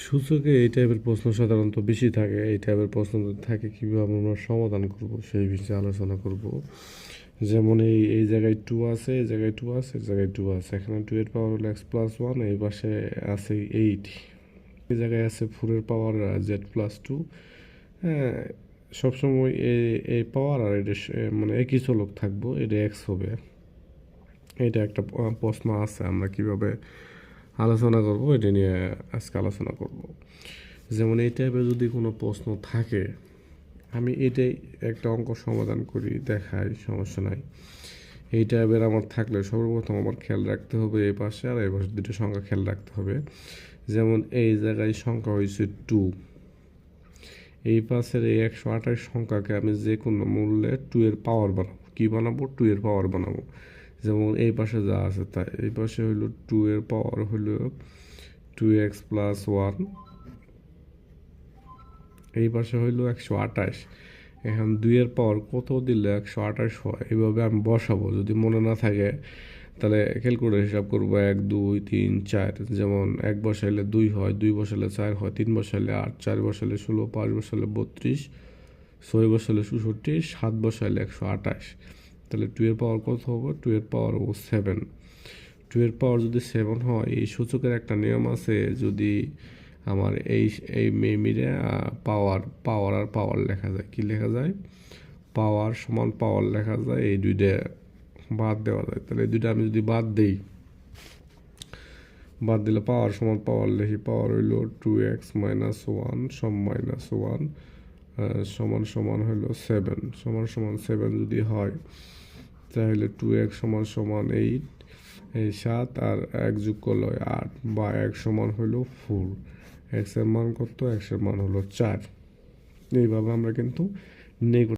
সূচকে এই টাইপের প্রশ্ন সাধারণত বেশি থাকে। এই টাইপের প্রশ্ন থাকে কীভাবে আমরা সমাধান করব, সেই বিষয়ে আলোচনা করব। যেমন এই এই জায়গায় টু আছে, এই জায়গায় টু আছে, এই জায়গায় টু আছে। এখানে টু এর পাওয়ার হলো এক্স প্লাস ওয়ান এই পাশে আছে এইট এই জায়গায় আছে ফোরের পাওয়ার জেড প্লাস টু হ্যাঁ সবসময় এই এই পাওয়ার আর এটা মানে একই চলক থাকব, এটা এক্স হবে। এটা একটা প্রশ্ন আছে আমরা কীভাবে আলোচনা করব, এটা নিয়ে আজকে আলোচনা করব। যেমন এই টাইপের যদি কোনো প্রশ্ন থাকে, আমি এটাই একটা অঙ্ক সমাধান করি, দেখাই, সমস্যা নাই। এই টাইপের আমার থাকলে সর্বপ্রথম আমার খেয়াল রাখতে হবে এই পাশে, আর এই পাশে দুটো সংখ্যা খেয়াল রাখতে হবে। যেমন এই জায়গায় সংখ্যা হয়েছে টু এই পাশের এই একশো আঠাশ সংখ্যাকে আমি যে কোনো মূল্যে টু এর পাওয়ার বানাবো। কী বানাবো? টু এর পাওয়ার বানাবো। যেমন এই পাশে যা আছে তাই, এই পাশে হইল টু এর পাওয়ার হইল টু এক্স প্লাস ওয়ান এই পাশে হইল একশো আঠাশ। এখন দুইয়ের পাওয়ার কত দিলে একশো আঠাশ হয়? এইভাবে আমি বসাবো। যদি মনে না থাকে, তাহলে ক্যালকুলেটর হিসাব করব। এক, দুই, তিন, চার। যেমন এক বসাইলে দুই হয়, দুই বসাইলে চার হয়, তিন বসাইলে আট, চার বসাইলে ষোলো, পাঁচ বসাইলে বত্রিশ, ছয় বসাইলে চৌষট্টি সাত বসাইলে একশো আঠাশ। তাহলে টু এর পাওয়ার কত হবে? টু এর পাওয়ার ও সেভেন টু এর পাওয়ার যদি সেভেন হয়, এই সূচকের একটা নিয়ম আছে যদি আমার এই এই মেমিরে পাওয়ার পাওয়ার আর পাওয়ার লেখা যায়। কি লেখা যায়? পাওয়ার সমান পাওয়ার লেখা যায়, এই দুইটা বাদ দেওয়া যায়। তাহলে এই দুইটা আমি যদি বাদ দিই, বাদ দিলে পাওয়ার সমান পাওয়ার লিখি। পাওয়ার হইল টু এক্স মাইনাস ওয়ান সম মাইনাস ওয়ান সমান সমান হইল সেভেন সমান সমান সেভেন যদি হয় তাহলে টু এক সমান সমান এইট এই সাত আর এক যোগ করলে আট, বা এক সমান হলো ফোর এক্সের মান কত? এক্সের মান হলো চার। এইভাবে আমরা কিন্তু নেই